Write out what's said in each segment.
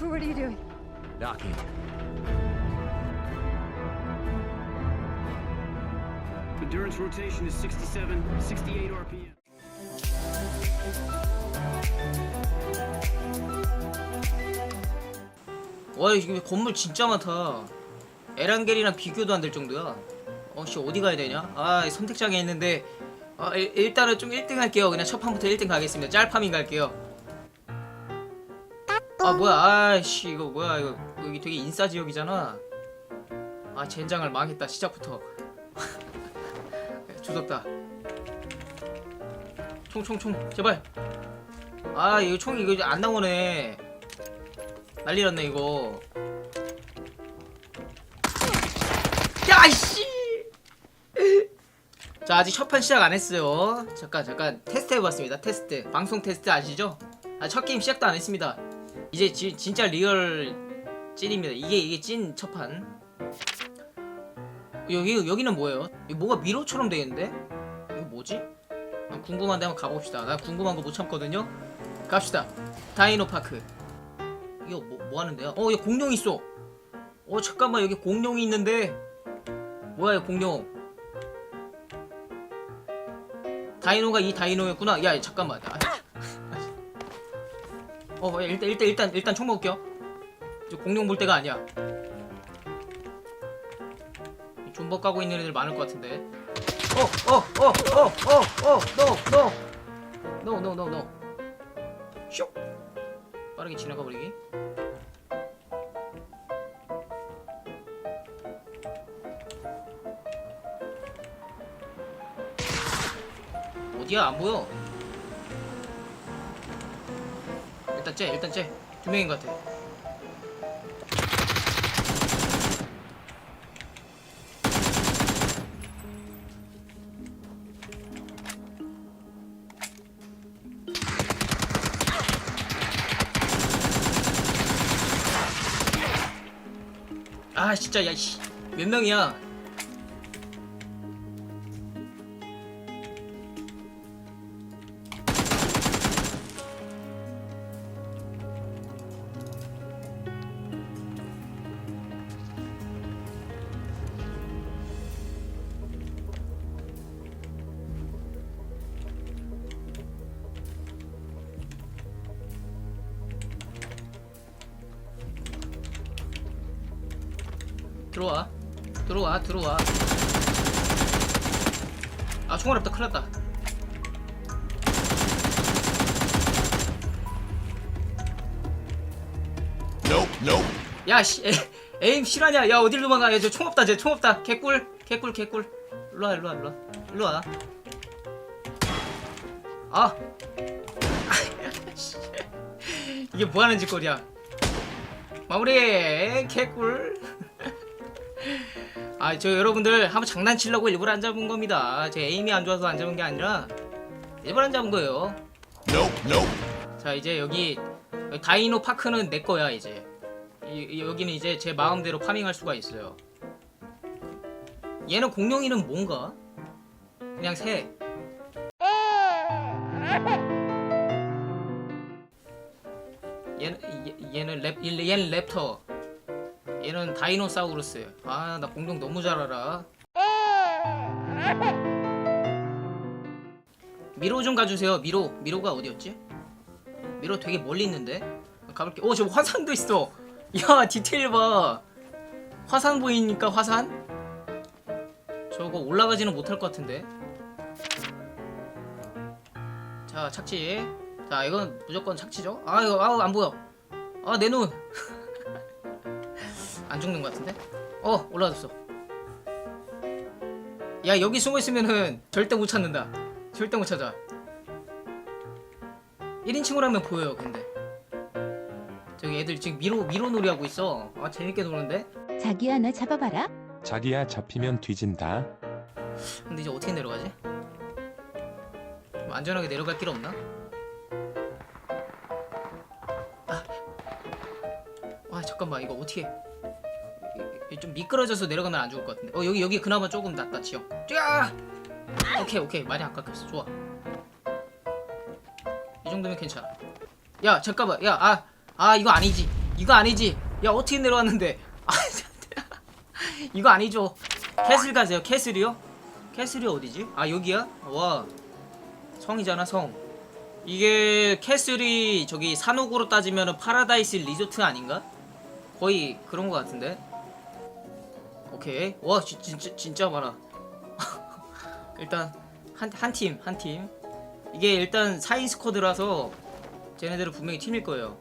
What are you doing? Docking. Endurance rotation is 67, 68 RPM. 와 이게 건물 진짜 많다 에란겔이랑 비교도 안 될 정도야 어씨 어디 가야 되냐 아 선택장애 있는데 아, 일, 일단은 좀 1등 할게요 그냥 첫 판부터 1등 가겠습니다 짤파밍 갈게요 아 뭐야. 아씨 이거 뭐야. 이거 여기 되게 인싸 지역이잖아. 아 젠장을 망했다 시작부터. 조졌다. 총총총. 제발. 아 이거 총 이거 안 나오네. 난리 났네 이거. 야이씨! 자 아직 첫 판 시작 안 했어요. 잠깐 잠깐. 테스트 해봤습니다. 테스트. 방송 테스트 아시죠? 아, 첫 게임 시작도 안 했습니다 이제 지, 진짜 리얼 찐입니다 이게 이게 찐 첫판 여기 여기는 뭐예요? 뭐가 미로처럼 되겠는데? 이거 뭐지? 아, 궁금한데 한번 가봅시다 나 궁금한 거 못 참거든요 갑시다 다이노 파크 이거 뭐, 뭐 하는데요? 어, 여기 공룡 있어. 어, 잠깐만 여기 공룡이 있는데 뭐야, 이 공룡? 다이노가 이 다이노였구나. 야, 잠깐만. 아, 어, 야, 일단 일단 일단 일단 총 먹을게요. 저 공룡 볼 때가 아니야. 존버 까고 있는 애들 많을 것 같은데. 어, 어, 어, 어, 어, 어, no, no, no. 슉. 빠르게 지나가 버리기. 어디야 안 보여. 일단 째 일단 째두 명인 것 같아. 아 진짜 야씨 몇 명이야? 들어와. 들어와 들어와. 아 총알 없다 큰일 났다. 야씨 에임 실화냐? 야 어딜 도망가? 야저 총 없다 쟤 총 없다. 개꿀 개꿀 개꿀. 일로와 일로와 일로와. 일로와. 아. 이게 뭐하는 짓거리야? 마무리! 개꿀 아 저 여러분들 한번 장난치려고 일부러 안 잡은 겁니다. 제 에임이 안 좋아서 안 잡은 게 아니라 일부러 안 잡은 거예요. 자 이제 여기 다이노 파크는 내 거야 이제. 이- 이- 여기는 이제 제 마음대로 파밍할 수가 있어요. 얘는 공룡 이름 뭔가? 그냥 새. 얘는 얘- 얘는 랩 얘는 랩터 얘는 다이노사우루스 아 나 공룡 너무 잘 알아. 미로 좀 가주세요. 미로. 미로가 어디였지? 미로 되게 멀리 있는데? 가볼게. 오 저거 화산도 있어. 야 디테일 봐. 화산 보이니까 화산? 저거 올라가지는 못할 것 같은데. 자 착지. 자 이건 무조건 착지죠. 아 이거 아우 안 보여. 아 내 눈 안 죽는 것 같은데? 어 올라왔어. 야 여기 숨어 있으면은 절대 못 찾는다. 절대 못 찾아. 1인칭으로 하면 보여요 근데. 저기 애들 지금 미로 미로 놀이 하고 있어. 아 재밌게 노는데? 자기야 나 잡아봐라. 자기야 잡히면 뒤진다. 근데 이제 어떻게 내려가지? 좀 안전하게 내려갈 길 없나? 아, 아 잠깐만. 이거 어떻게 좀 미끄러져서 내려가면 안 좋을 것 같은데. 어 여기 여기 그나마 조금 낫다 지역 쫙 오케이 오케이. 많이 안 깎였어. 좋아. 이 정도면 괜찮아. 야 잠깐만. 야아아 이거 아니지. 이거 아니지. 야 어떻게 내려왔는데? 아, 이거 아니죠. 캐슬 가세요. 캐슬이요? 캐슬이 어디지? 아 여기야? 와. 성이잖아 성. 이게 캐슬이 저기 산옥으로 따지면 파라다이스 리조트 아닌가? 거의 그런 거 같은데 오케이 와 지, 진짜 진짜 많아. 일단 한 한 팀 한 팀. 이게 일단 4인 스쿼드라서 쟤네들은 분명히 팀일 거예요.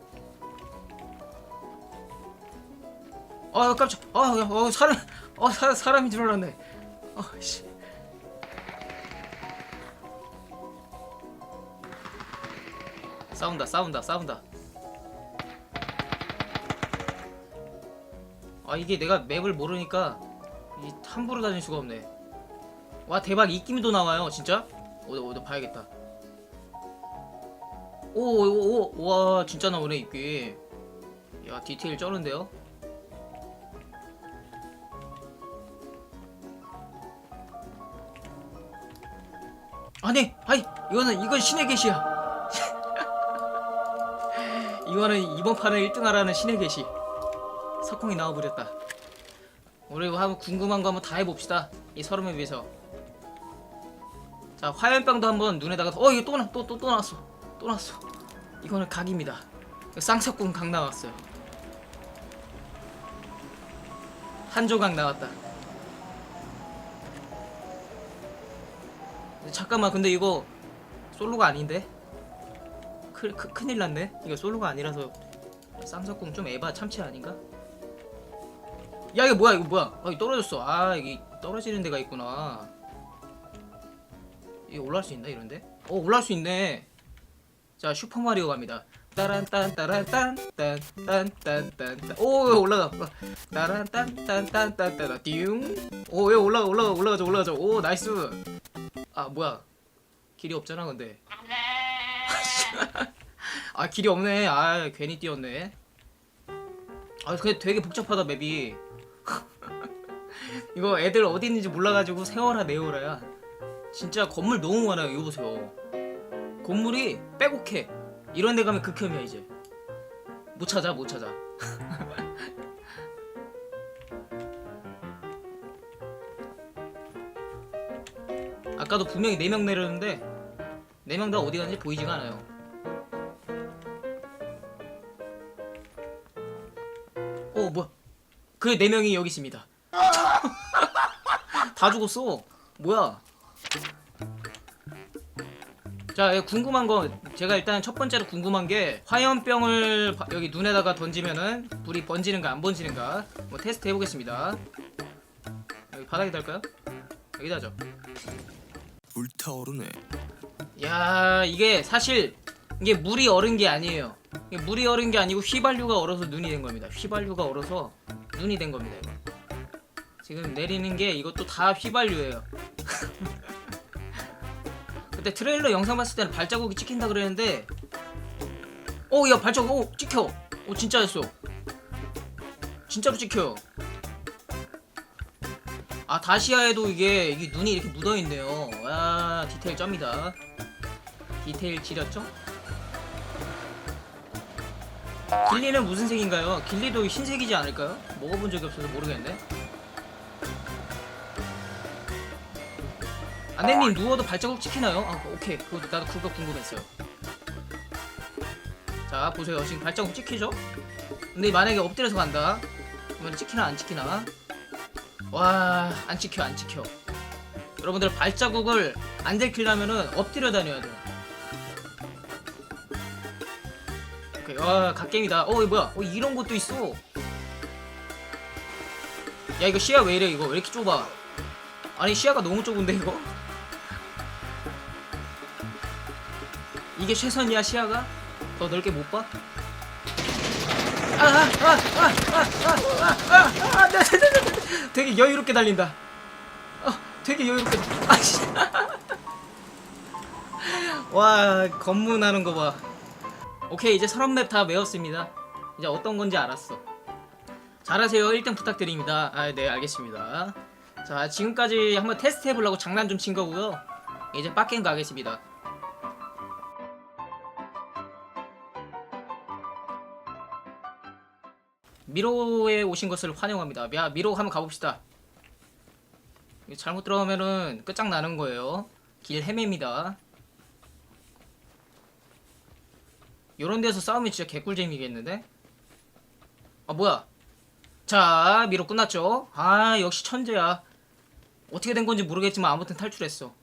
아 깜짝 아 야, 어, 사람 어 사, 사람이 들어왔네. 아씨. 싸운다 싸운다 싸운다. 아 이게 내가 맵을 모르니까 이 함부로 다닐 수가 없네. 와 대박. 입김도 나와요 진짜? 어디 어디 봐야겠다. 오오오와 진짜 나오네 입기 야 디테일 쩌는데요? 아니 아이 이거는 이건 신의 계시야. 이거는 이번 판에 1등 하라는 신의 계시. 석공이 나와버렸다 우리 한번 궁금한 거 한번 다 해봅시다. 이 서름에 비해서. 자 화염병도 한번 눈에다가 어 이거 또 나 또 또 또, 또 나왔어. 또 나왔어. 이거는 각입니다. 쌍석궁 각 나왔어요. 한 조각 나왔다. 잠깐만 근데 이거 솔로가 아닌데? 크, 크, 큰일 났네. 이거 솔로가 아니라서 쌍석궁 좀 에바 참치 아닌가? 야 이거 뭐야 이거 뭐야? 아 이거 떨어졌어. 아 이게 떨어지는 데가 있구나. 이거 올라갈 수 있나 이런데? 어 올라갈 수 있네. 자 슈퍼마리오 갑니다. 따란 딴 따란 딴딴딴딴딴 오 올라가? 따란 딴딴딴딴딴. 띠웅오 왜 올라가 올라가 올라가자 올라가자. 오 나이스. 아 뭐야? 길이 없잖아 근데. 아 길이 없네. 아 괜히 뛰었네. 아 근데 되게 복잡하다 맵이 이거 애들 어디 있는지 몰라가지고 세워라 내워라야. 진짜 건물 너무 많아요 이거 보세요. 건물이 빼곡해. 이런 데 가면 극혐이야 이제. 못 찾아 못 찾아. 아까도 분명히 4명 내렸는데 4명 다 어디 갔는지 보이지가 않아요. 어 뭐야 그 4명이 여기 있습니다. 다 죽었어. 뭐야? 자 예, 궁금한 거 제가 일단 첫 번째로 궁금한 게 화염병을 바- 여기 눈에다가 던지면은 불이 번지는가 안 번지는가? 뭐 테스트 해보겠습니다. 여기 바닥에 달까요? 여기다 하죠? 불타오르네. 야 이게 사실 이게 물이 얼은 게 아니에요. 이게 물이 얼은 게 아니고 휘발유가 얼어서 눈이 된 겁니다. 휘발유가 얼어서 눈이 된 겁니다 이거 지금 내리는 게 이것도 다 휘발유예요 그때 트레일러 영상 봤을 때는 발자국이 찍힌다 그랬는데 어야 발자국 오 찍혀 오 진짜였어 진짜로 찍혀요 아 다시아에도 이게 이게 눈이 이렇게 묻어 있네요. 와 디테일 쩝니다. 디테일 지렸죠? 길리는 무슨 색인가요? 길리도 흰색이지 않을까요? 먹어본 적이 없어서 모르겠네. 안내님 누워도 발자국 찍히나요? 아 오케이 그것도 나도 그거 궁금했어요. 자 보세요 지금 발자국 찍히죠? 근데 만약에 엎드려서 간다 그러면 찍히나 안 찍히나? 와, 안 찍혀, 안 찍혀. 여러분들 발자국을 안 들키려면은 엎드려 다녀야 돼요. 오케이, 와, 갓겜이다. 어, 이거 뭐야? 어, 이런 것도 있어. 야, 이거 시야 왜 이래, 이거? 왜 이렇게 좁아? 아니, 시야가 너무 좁은데, 이거? 이게 최선이야, 시야가? 더 넓게 못 봐? 아, 아, 아, 아, 아, 아, 아, 아, 아. 되게 여유롭게 달린다. 어, 되게 여유롭게. 아, 씨. 와, 검문하는 거 봐. 오케이, 이제 서런 맵다 외웠습니다. 이제 어떤 건지 알았어. 잘하세요. 1등 부탁드립니다. 아, 네, 알겠습니다. 자, 지금까지 한번 테스트 해보려고 장난 좀 친 거고요. 이제 빡겜 가겠습니다. 미로에 오신 것을 환영합니다. 야 미로 한번 가봅시다. 잘못 들어가면은 끝장나는 거예요. 길 헤매입니다. 요런 데서 싸우면 진짜 개꿀잼이겠는데? 아 뭐야 자 미로 끝났죠? 아 역시 천재야 어떻게 된 건지 모르겠지만 아무튼 탈출했어